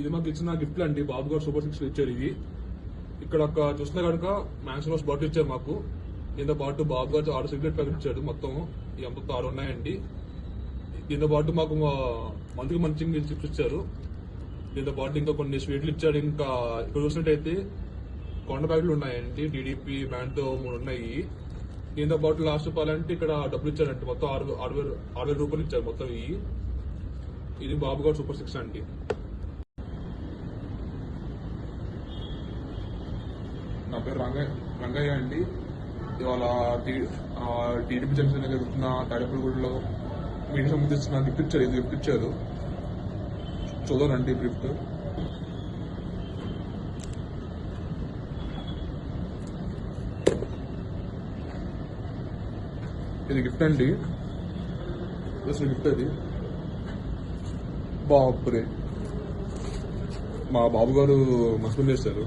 ఇది మాకు ఇచ్చిన గిఫ్ట్లు అండి. బాబు గారు సూపర్ సిక్స్ ఇచ్చారు ఇది. ఇక్కడ ఒక చూసిన కనుక మ్యాక్స్ రోస్ బాటిల్ ఇచ్చారు మాకు. దీంతో పాటు బాబు గారు ఆరు సిగరెట్ ప్యాకెట్ ఇచ్చాడు మొత్తం. ఈ మొత్తం ఆరు ఉన్నాయండి. దీంతో పాటు మాకు మంత్కి మంచి చిప్స్ ఇచ్చారు. దీంతో పాటు ఇంకా కొన్ని స్వీట్లు ఇచ్చాడు ఇంకా ఇక్కడ చూసినట్టయితే కొండ ప్యాకెట్లు ఉన్నాయండి. టీడీపీ బ్యాండ్తో మూడు ఉన్నాయి. దీంతో పాటు లాస్ట్ చెప్పాలంటే ఇక్కడ డబ్బులు ఇచ్చారంటే. మొత్తం ఆరు ఆరు వేలు ఆరు వేల రూపాయలు ఇచ్చారు మొత్తం ఇవి. ఇది బాబు గారు సూపర్ సిక్స్ అండి. నా పేరు రంగయ్య రంగయ్య అండి. ఇవాళ టీడీపీ జనసేన జరుగుతున్న తాడేపల్లిగూడలో మీకు సంబంధించిన గిఫ్ట్ ఇచ్చారు ఇది గిఫ్ట్ ఇచ్చారు. చూద్దానండి గిఫ్ట్ ఇది గిఫ్ట్ అండి. అసలు గిఫ్ట్ అది. బాపురే. మా బాబు గారు మస్పెండ్ చేశారు.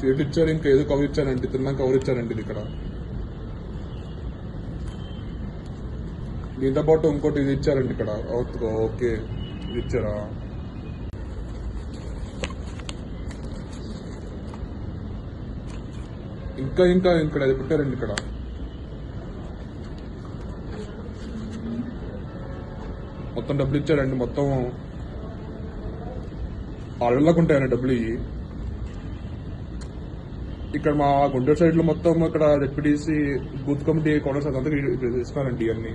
సీట్ ఇచ్చారు ఇంకా ఏదో కవర్ ఇచ్చారండి తిన్నాక కవర్ ఇచ్చారండి ఇది ఇక్కడ. దీంతో పాటు ఇంకోటి ఇది ఇచ్చారండి ఇక్కడ. ఓ- ఓకే ఇది ఇచ్చారా? ఇంకా ఇంకా ఇక్కడ అది పెట్టారండి ఇక్కడ. మొత్తం డబ్బులు ఇచ్చారండి మొత్తం. వాళ్ళకుంటాయండి ఉంటాయండి డబ్బులు ఇవి. ఇక్కడ మా గుంటూరు సైడ్లో మొత్తం ఇక్కడ డిప్యూటీసీ బూత్ కమిటీ కౌంటర్స్ అంతా ఇస్తున్నారండి ఇవన్నీ.